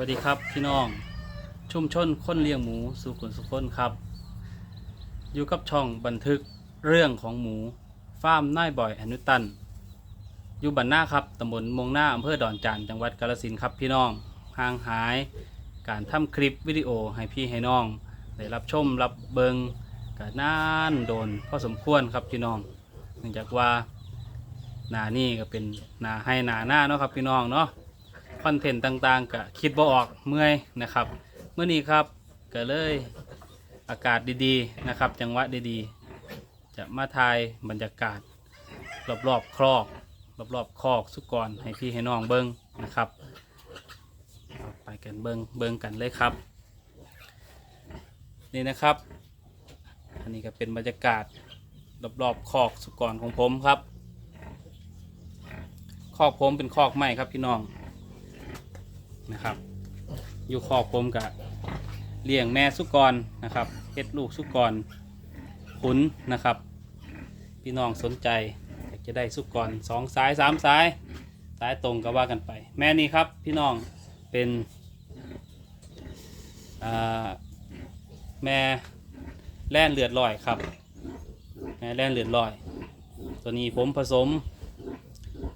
วัสดีครับพี่น้องชุมชนคนเลี้ยงหมูสุขุนสุขนครับ อยู่กับช่องบันทึกเรื่องของหมูฟาร์มน่ายบ่อยอนุตัน อยู่บันหน้าครับตำบลมงหน้าอำเภอดอนจานจังหวัดกาฬสินธุ์ครับพี่น้องห่างหายการทำคลิปวิดีโอให้พี่ให้น้องได้รับชมรับเบิงกับนานโดนพอสมควรครับพี่น้อง เนื่องจากว่าหนานี่ก็เป็นหนาให้หนาหน้าเนาะครับพี่น้องเนาะ คอนเทนต์ต่างๆก็คิดบ่ออกเมื่อยนะครับเมื่อนี้ครับก็เลยอากาศดีๆนะครับ จังหวะดีๆ จะมาถ่ายบรรยากาศรอบๆครอกรอบๆคอกสุกรให้พี่ให้น้องเบิ้งนะครับไปกันเบิ้งเบิ้งกันเลยครับ นี่นะครับ อันนี้ก็เป็นบรรยากาศรอบๆคอกสุกรของผมครับคอกผมเป็นคอกไม้ครับพี่น้อง นะครับ อยู่คอกผมกับเลี้ยงแม่สุกรนะครับเฮ็ดลูกสุกรขุนนะครับ พี่น้องสนใจอยากจะได้สุกรสองสายสามสาย สายตรงก็ว่ากันไป แม่นี่ครับพี่น้องเป็นแม่แล่นเลือดลอยครับแม่แล่นเลือดลอย ตัวนี้ผมผสม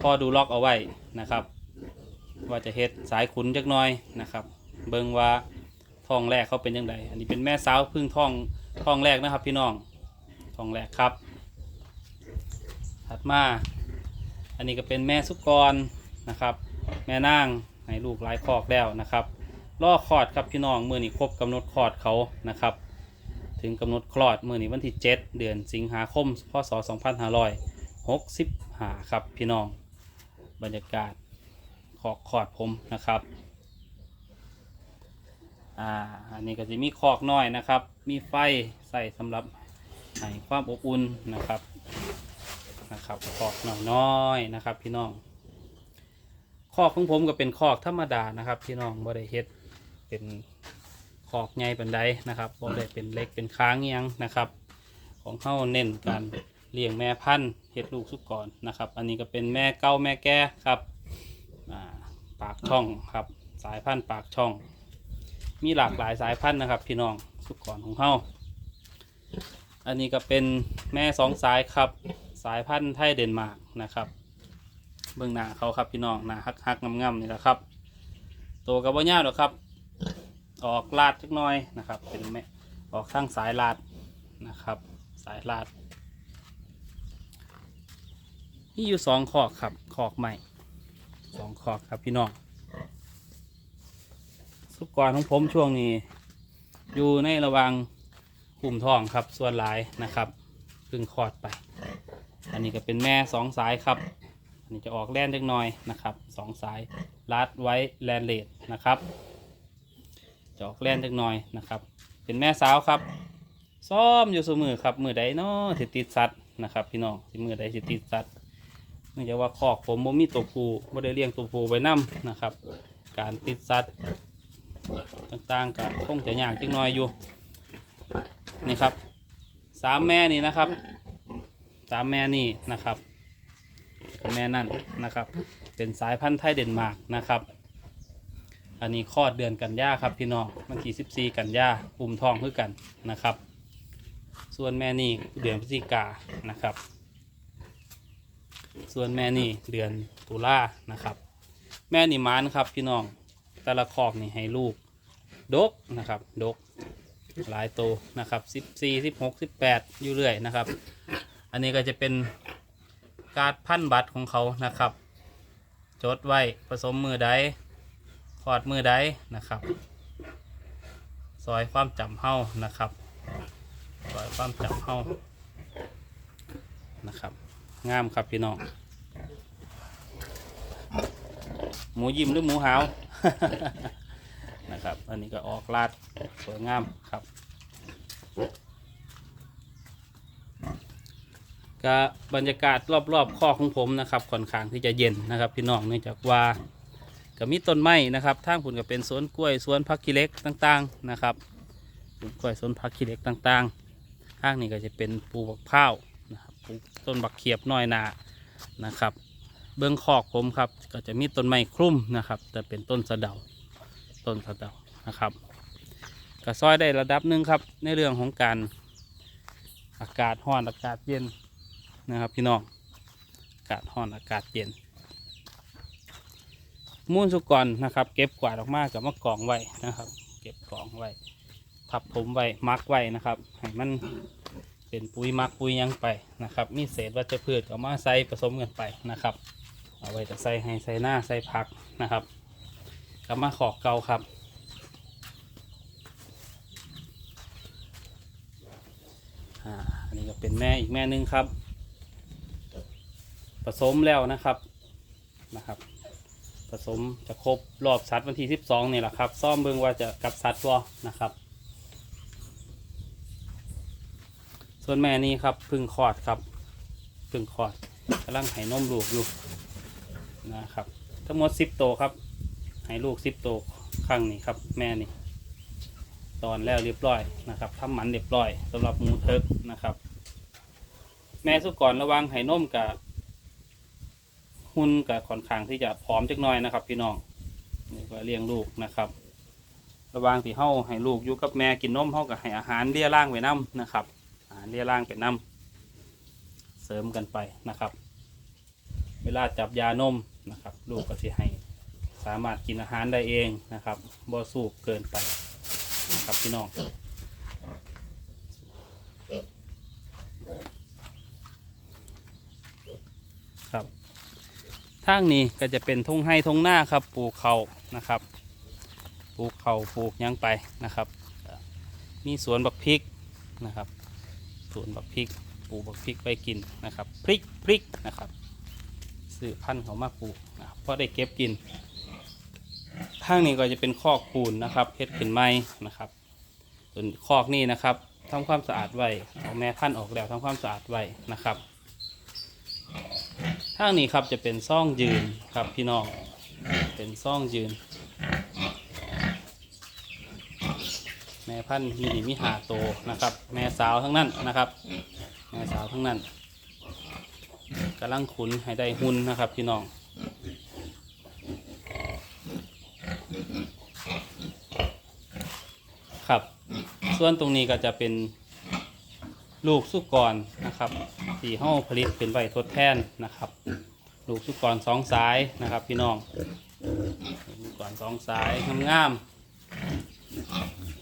พ่อดูล็อกเอาไว้นะครับ ว่าจะเฮ็ดสายขุนจักหน่อยนะครับ เบิ่งว่าท้องแรกเขาเป็นยังไงอันนี้เป็นแม่สาวพึ่งท้องท้องแรกนะครับ พี่น้องท้องแรกครับ ถัดมา อันนี้ก็เป็นแม่สุกรนะครับ แม่นางให้ลูกหลายคอกแล้วนะครับรอคลอดครับพี่น้องมือนี้ครบกำหนดคลอดเขานะครับ ถึงกำหนดคลอดมือนี้วันที่ 7 เดือนสิงหาคมพศ2565ครับพี่น้องบรรยากาศ ขอกขอดผมนะครับอ่าอันนี้ก็จะมีคอกน้อยนะครับ มีไฟใส่สำหรับให้ความอบอุ่นนะครับนะครับคอกน้อยๆนะครับ พี่น้องคอกของผมก็เป็นคอกธรรมดานะครับ พี่น้องบ่ได้เฮ็ดเป็นคอกใหญ่ปันใดนะครับบ่ได้เป็นเล็กเป็นค้างอิหยังนะครับ ของเข้าเน้นการเลี้ยงแม่พันธุ์เฮ็ดลูกสุกรนะครับ อันนี้ก็เป็นแม่เก้าแม่แก่ครับอ่า ปากช่องครับ สายพันธุ์ปากช่อง มีหลากหลายสายพันธุ์นะครับ พี่น้องสุกรของเฮาอันนี้ก็เป็นแม่สองสายครับ สายพันธุ์ไทยเดนมาร์กนะครับ เบื้องหน้าเขาครับพี่น้องหน้าฮักฮักงามๆนี่แหละครับ ตัวกับว่าญาหรอครับ ออกลาดจักหน้อยนะครับ เป็นแม่ออกข้างสายลาดนะครับ สายลาดนี่อยู่สองขอกครับขอกใหม่ สองขอบครับพี่น้องสุกรของผมช่วงนี้ อยู่ในระว่างหุ่มทองครับส่วนหลายนะครับเพึ่งคลอดไป อันนี้ก็เป็นแม่สองสายครับ อันนี้จะออกแล่นเล็กน้อยนะครับสองสายลัดไว้แลนเลดนะครับจะออกแล่นเล็กน้อยนะครับ เป็นแม่สาวครับ ซ้อมอยู่เสมอครับมือใดเนาะสิติดสัตว์นะครับ พี่น้องมือใดสิติดสัตว์ เนื่องจากว่าคอกผมบ่มีตัวผู้บ่ได้เลี้ยงตัวผู้ไว้นํนะครับ การติดสัตว์ต่างๆก็คงจะยากจังน้อยอยู่นี่ครับสามแม่นี่นะครับสามแม่นี่นะครับ แม่นั่นนะครับ เป็นสายพันธุ์ไทยเดนมาร์กนะครับ อันนี้คลอดเดือนกันยาครับพี่น้องวันที่14กันยาปุ่มทองคือกันนะครับ ส่วนแม่นี่เดือนพฤศจิกานะครับ ส่วนแม่นี่เดือนตุลานะครับ แม่นี่หมานครับพี่น้องแต่ละคอกนี่ให้ลูกดกนะครับดกหลายโตวนะครับสิบสี่สิบหกสิบแปดอยู่เรื่อยนะครับ อันนี้ก็จะเป็นการดพันบัตรของเขานะครับ จดไว้ผสมมือใดคลอดมือใดนะครับซอยความจำเฮ้านะครับซอยความจำเฮ้านะครับ งามครับพี่น้อง หมูยิ้มหรือหมูหาว นะครับ อันนี้ก็ออกลาดสวยงามครับก็บรรยากาศรอบๆข้อของผมนะครับค่อนข้างที่จะเย็นนะครับ พี่น้องเนื่องจากว่าก็มีต้นไม้นะครับทางผุนก็เป็นสวนกล้วยสวนพักขี้เล็กต่าง ๆนะครับสวนกล้วยสวนพักขี้เล็กต่างๆข้างนี้ก็จะเป็นปูบักพร้าว ปลูกต้นบักเขียบน้อยหนานะครับ เบื้องขอกผมครับ ก็จะมีต้นไม้คลุ้มนะครับแต่เป็นต้นสะเดาต้นสะเดานะครับก็ซอยได้ระดับหนึ่งครับ ในเรื่องของการอากาศร้อนอากาศเย็นนะครับพี่น้องอากาศร้อนอากาศเย็นมูลสุกรนะครับ เก็บกวาดออกมากับมะกองไว้นะครับ เก็บกองไว้ทับถมไว้มักไว้นะครับให้มัน เป็นปุ๋ยมักปุ๋ยยังไปนะครับ มีเศษวัชพืชก็มาใส่ผสมกันไปนะครับ เอาไว้จะใส่ให้ใส่หน้าใส่ผักนะครับกลับมาขอกเกาครับอ่าอันนี้ก็เป็นแม่อีกแม่หนึงครับ ผสมแล้วนะครับนะครับ ผสมจะครบรอบสัตว์วันที่ 12นี่แหละครับ ซ่อมเบิ่งว่าจะกลับสัตว์บ่นะครับ ส่วนแม่นี้ครับพึ่งคลอดครับพึ่งคลอดกำลังให้นมลูกอยู่นะครับ ทั้งหมด10โตวครับให้ลูก10โตวครั้งนี้ครับ แม่นี่ตอนแล้วเรียบร้อยนะครับทำหมันเรียบร้อยสำหรับหมูเทิกนะครับ แม่สุกรระวังให้นมกับหุ่นกับค่อนข้างที่จะพร้อมจักหน่อยนะครับ พี่น้องนี่ก็เลี้ยงลูกนะครับ ระว่างที่เฮาให้ลูกอยู่กับแม่กินนมเฮาก็ให้อาหารเลี้ยร่างไว้นํนะครับ อาหารเลี้ยร่างไปนํเสริมกันไปนะครับ เวลาจับยานมนะครับลูกก็สิให้สามารถกินอาหารได้เองนะครับบ่สูบเกินไปนะครับพี่น้องครับทางนี้ก็จะเป็นทุ่งไร่ทุ่งหน้าครับปลูกเขานะครับปลูกเขาปลูกยังไปนะครับ มีสวนบักพริกนะครับ สวนบักพริกปลูกบักพริกไปกินนะครับพริกพริกนะครับซื้อพันธุ์เขามาปลูกนะครับเพราะได้เก็บกินทางนี้ก็จะเป็นคอกปูนนะครับเพชรขึ้นไม้นะครับ ส่วนคอกนี่นะครับทำความสะอาดไว้เอาแม่พันธุ์ออกแล้วทำความสะอาดไว้นะครับทางนี้ครับจะเป็นซ่องยืนครับพี่น้องเป็นซ่องยืน แม่พันธุ์มีดีมีหาโตนะครับ แม่สาวทั้งนั้นนะครับ แม่สาวทั้งนั้นกำลังขุนให้ได้หุ่นนะครับ พี่น้อง ครับ ส่วนตรงนี้ก็จะเป็นลูกสุกรนะครับที่ห้าผลิตเป็นใบทดแทนนะครับ ลูกสุกรสองสายนะครับ พี่น้อง ลูกสุกรสองสายงามๆ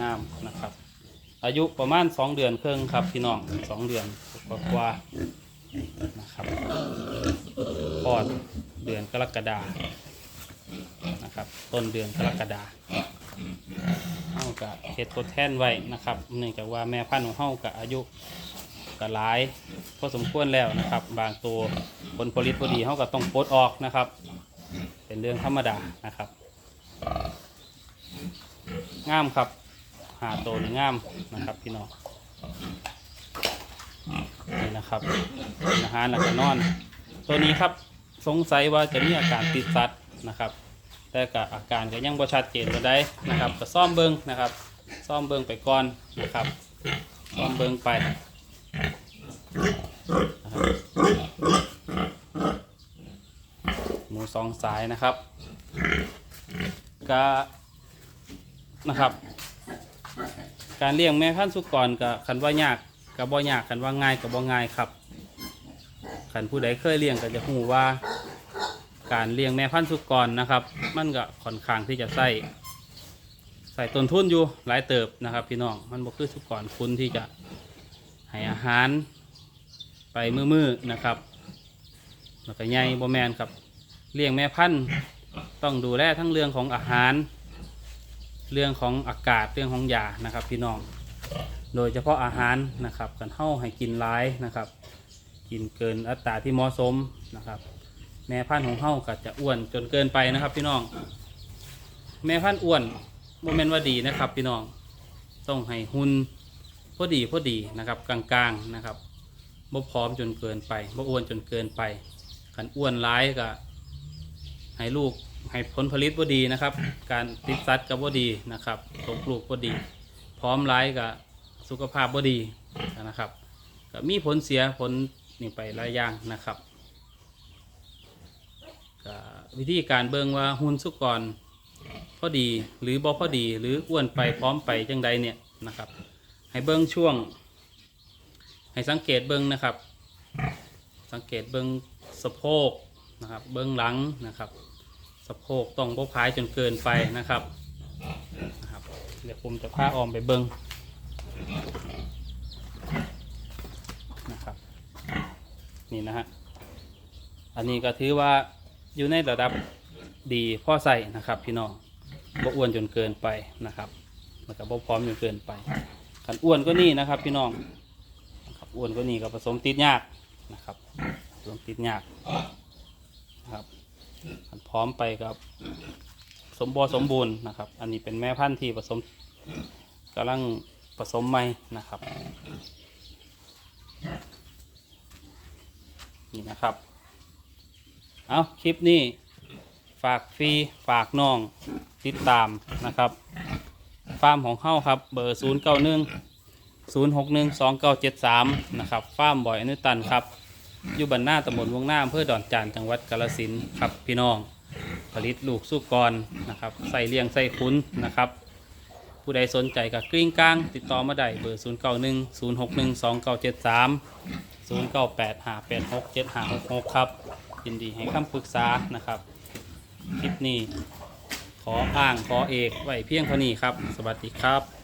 งามนะครับ อายุประมาณสองเดือนครึ่งครับพี่น้องสองเดือนกว่าๆนะครับคลอดเดือนกรกฎานะครับ ต้นเดือนกรกฎาเฮากับเฮ็ดทดแทนไว้นะครับเนื่องจากว่าแม่พันธุ์ของเฮากับอายุก็หลายพอสมควรแล้วนะครับ บางตัวผลผลิตพอดีเฮาก็ต้องปลดออกนะครับ เป็นเรื่องธรรมดานะครับ งามครับหาตัวนี่งามนะครับพี่น้องนี่นะครับอาหารแล้วก็นอน ตัวนี้ครับสงสัยว่าจะมีอาการติดสัตว์นะครับ แต่ก็อาการก็ยังบ่ชัดเจนบ่ได้นะครับก็ซ่อมเบิ่งนะครับ ซ่อมเบิ่งไปก่อนนะครับ ซ่อมเบิ่งไปนะครับหมูสองสายนะครับก็ นะครับ การเลี้ยงแม่พันธุ์สุกรก็คันว่ายากก็บ่ยากคันว่าง่ายก็บ่ง่ายครับคันผู้ใดเคยเลี้ยงก็จะรู้ว่า การเลี้ยงแม่พันธุ์สุกรนะครับ มันก็ค่อนข้างที่จะใส่ใส่ต้นทุนอยู่หลายเติบนะครับ พี่น้องมันบ่คือสุกรคุณที่จะให้อาหารไปมือๆนะครับแล้วก็ใหญ่บ่แมนครับเลี้ยงแม่พันธุ์ต้องดูแลทั้งเรื่องของอาหาร เรื่องของอากาศเรื่องของยานะครับ พี่น้อง โดยเฉพาะอาหารนะครับกันเท่าให้กินร้ายนะครับ กินเกินอัตราที่เหมาะสมนะครับ แม่พันธุ์ของเฮาก็จะอ้วนจนเกินไปนะครับ พี่น้อง แม่พันธุ์อ้วนโมเมนต์ว่าดีนะครับ พี่น้องต้องให้หุ่นพอดีพอดีนะครับกลางๆนะครับบ่พร้อมจนเกินไปบ่อ้วนจนเกินไปกันอ้วนร้ายก็ให้ลูก ให้ผลผลิตบ่ดีนะครับ การติดสัตว์ก็บ่ดีนะครับตกลูกบ่ดี พร้อมร้ายก็สุขภาพบ่ดีนะครับก็มีผลเสียผลนี่ไปหลายอย่างนะครับก็วิธีการเบิ่งว่าหุ่นสุกรพอดีหรือบ่พอดีหรืออ้วนไปพร้อมไปจังใดเนี่ยนะครับ ให้เบิ่งช่วง ให้สังเกตเบิ่งนะครับ สังเกตเบิ่งสะโพกนะครับ เบิ่งหลังนะครับ สะโพกต้องบ่พายจนเกินไปนะครับนะครับ เดี๋ยวผมจะพาออมไปเบิ่งนะครับ นี่นะฮะ อันนี้ก็ถือว่าอยู่ในระดับดีพ่อใส่นะครับพี่น้องบ่อ้วนจนเกินไปนะครับแล้วก็บ่พร้อมจนเกินไปขันอ้วนก็นี่นะครับพี่น้องครับอ้วนก็นี่ก็ผสมติดยากนะครับผสมติดยากนะครับ พร้อมไปกับ สมบูรณ์สมบูรณ์นะครับ อันนี้เป็นแม่พันธุ์ที่ผสมกำลังผสมใหม่นะครับ นี่นะครับ เอาคลิปนี้ฝากฟรีฝากน้องติดตามนะครับฟาร์มของเข้าครับ เบอร์ 0 9 1 0 6 1 2 9 7 3 นะครับฟาร์มบ่อยอนุตันครับ อยู่บรรหน้าตำบลวงน้าอำเภอดอนจานจังหวัดกาฬสินธุ์ครับพี่น้อง ผลิตลูกสู้กรนะครับใส่เลี้ยงใส่คุ้นนะครับ ผู้ใดสนใจกับกลิ้งก้าง ติดต่อมาได้เบอร์ 0 9 1 0 6 1 2 9 7 3 0 9 8 5 8 6 7 5 6 6 ครับยินดีให้คำปรึกษานะครับคลิปนี้ขออ้างขอเอกไว้เพียงเท่านี้ครับ สวัสดีครับ